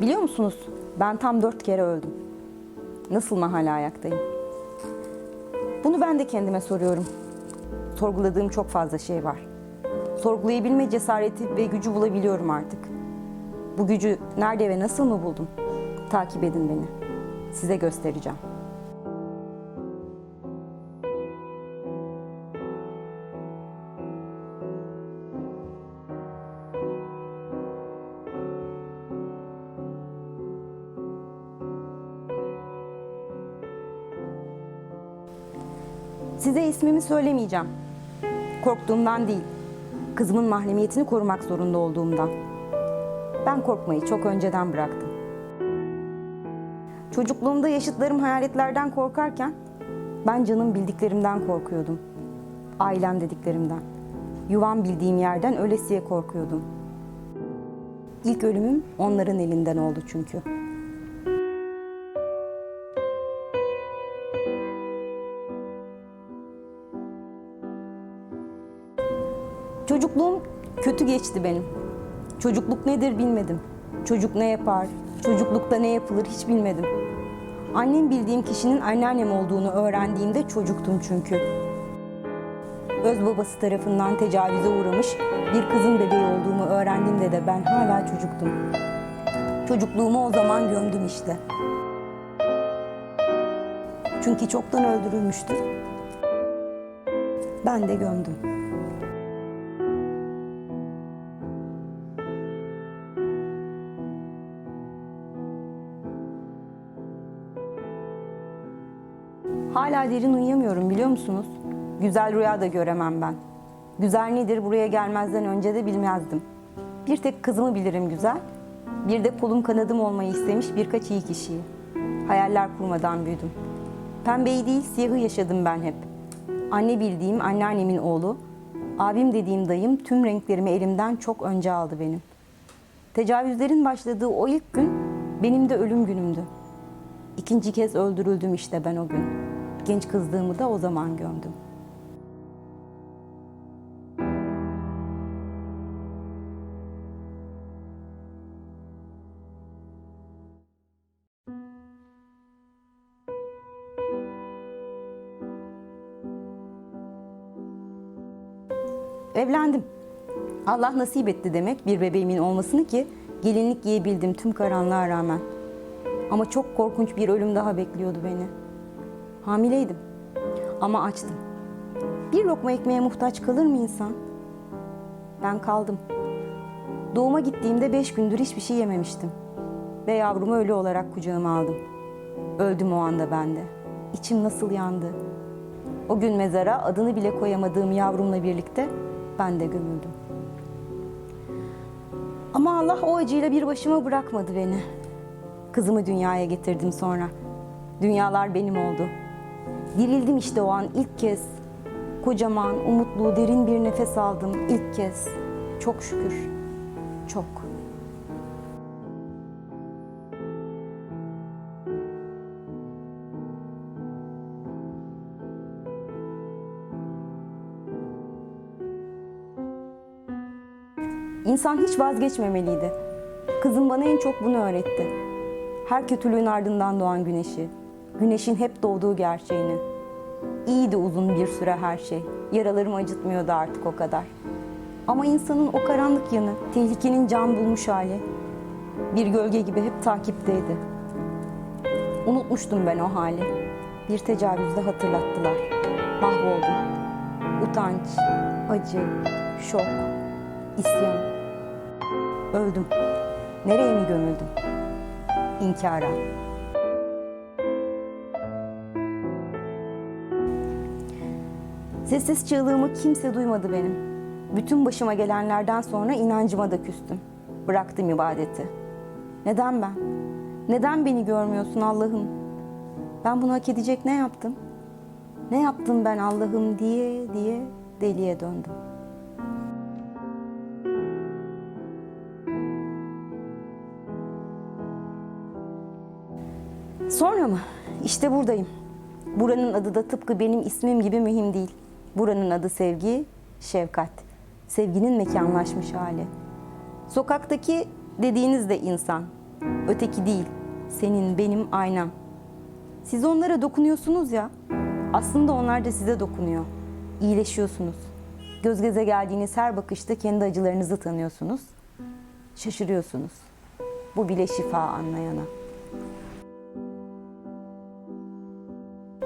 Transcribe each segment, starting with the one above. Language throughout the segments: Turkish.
Biliyor musunuz? Ben tam dört kere öldüm. Nasıl mı hala ayaktayım? Bunu ben de kendime soruyorum. Sorguladığım çok fazla şey var. Sorgulayabilme cesareti ve gücü bulabiliyorum artık. Bu gücü nerede ve nasıl mı buldum? Takip edin beni. Size göstereceğim. Size ismimi söylemeyeceğim. Korktuğumdan değil, kızımın mahremiyetini korumak zorunda olduğumdan. Ben korkmayı çok önceden bıraktım. Çocukluğumda yaşıtlarım hayaletlerden korkarken ben canım bildiklerimden korkuyordum. Ailem dediklerimden. Yuvam bildiğim yerden ölesiye korkuyordum. İlk ölümüm onların elinden oldu çünkü. Kötü geçti benim. Çocukluk nedir bilmedim. Çocuk ne yapar, çocuklukta ne yapılır hiç bilmedim. Annem bildiğim kişinin anneannem olduğunu öğrendiğimde çocuktum çünkü. Öz babası tarafından tecavüze uğramış bir kızın bebeği olduğumu öğrendiğimde de ben hala çocuktum. Çocukluğumu o zaman gömdüm işte. Çünkü çoktan öldürülmüştü. Ben de gömdüm. Hala derin uyuyamıyorum biliyor musunuz? Güzel rüya da göremem ben. Güzel nedir buraya gelmezden önce de bilmezdim. Bir tek kızımı bilirim güzel. Bir de kolum kanadım olmayı istemiş birkaç iyi kişiyi. Hayaller kurmadan büyüdüm. Pembeyi değil siyahı yaşadım ben hep. Anne bildiğim anneannemin oğlu, abim dediğim dayım tüm renklerimi elimden çok önce aldı benim. Tecavüzlerin başladığı o ilk gün benim de ölüm günümdü. İkinci kez öldürüldüm işte ben o gün. Genç kızdığımı da o zaman gömdüm. Evlendim. Allah nasip etti demek bir bebeğimin olmasını ki gelinlik giyebildim tüm karanlığa rağmen. Ama çok korkunç bir ölüm daha bekliyordu beni. Hamileydim ama açtım. Bir lokma ekmeğe muhtaç kalır mı insan? Ben kaldım. Doğuma gittiğimde beş gündür hiçbir şey yememiştim. Ve yavrumu ölü olarak kucağıma aldım. Öldüm o anda ben de. İçim nasıl yandı. O gün mezara adını bile koyamadığım yavrumla birlikte ben de gömüldüm. Ama Allah o acıyla bir başıma bırakmadı beni. Kızımı dünyaya getirdim sonra. Dünyalar benim oldu. Dirildim işte o an ilk kez. Kocaman, umutlu, derin bir nefes aldım ilk kez. Çok şükür. Çok. İnsan hiç vazgeçmemeliydi. Kızım bana en çok bunu öğretti. Her kötülüğün ardından doğan güneşi, güneşin hep doğduğu gerçeğini. İyiydi uzun bir süre her şey. Yaralarımı acıtmıyordu artık o kadar. Ama insanın o karanlık yanı, tehlikenin can bulmuş hali, bir gölge gibi hep takipteydi. Unutmuştum ben o hali. Bir tecavüzde hatırlattılar. Mahvoldum. Utanç, acı, şok, isyan. Öldüm. Nereye mi gömüldüm? İnkara. Sessiz çığlığımı kimse duymadı benim. Bütün başıma gelenlerden sonra inancıma da küstüm. Bıraktım ibadeti. Neden ben? Neden beni görmüyorsun Allah'ım? Ben bunu hak edecek ne yaptım? Ne yaptım ben Allah'ım diye diye deliye döndüm. Sonra mı? İşte buradayım. Buranın adı da tıpkı benim ismim gibi mühim değil. Buranın adı sevgi, şefkat. Sevginin mekanlaşmış hali. Sokaktaki dediğiniz de insan. Öteki değil. Senin, benim aynam. Siz onlara dokunuyorsunuz ya. Aslında onlar da size dokunuyor. İyileşiyorsunuz. Göz göze geldiğiniz her bakışta kendi acılarınızı tanıyorsunuz. Şaşırıyorsunuz. Bu bile şifa anlayana.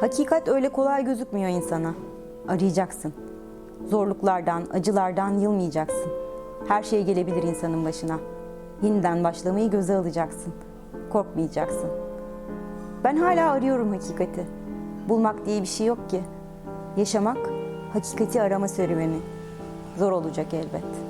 Hakikat öyle kolay gözükmüyor insana. Arayacaksın. Zorluklardan, acılardan yılmayacaksın. Her şey gelebilir insanın başına. Yeniden başlamayı göze alacaksın. Korkmayacaksın. Ben hala arıyorum hakikati. Bulmak diye bir şey yok ki. Yaşamak, hakikati arama serüveni. Zor olacak elbet.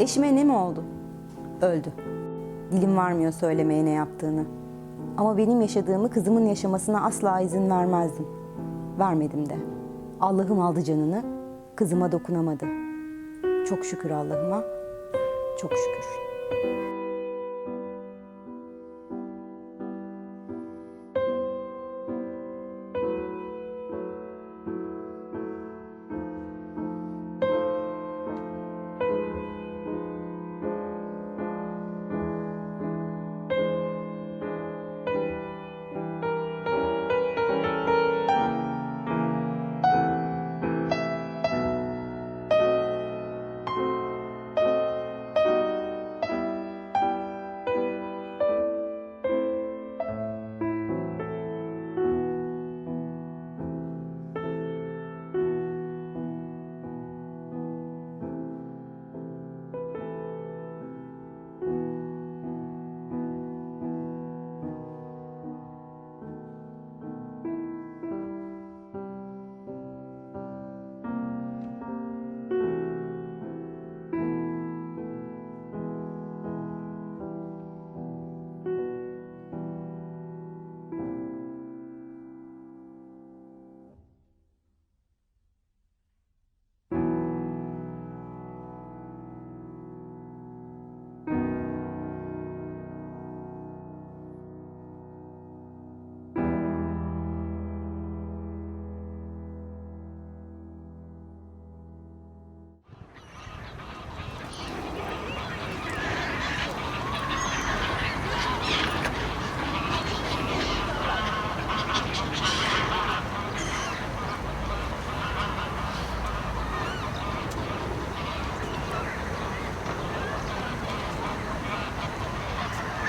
Eşime ne mi oldu? Öldü. Dilim varmıyor söylemeye ne yaptığını. Ama benim yaşadığımı kızımın yaşamasına asla izin vermezdim. Vermedim de. Allah'ım aldı canını, kızıma dokunamadı. Çok şükür Allah'ıma, çok şükür.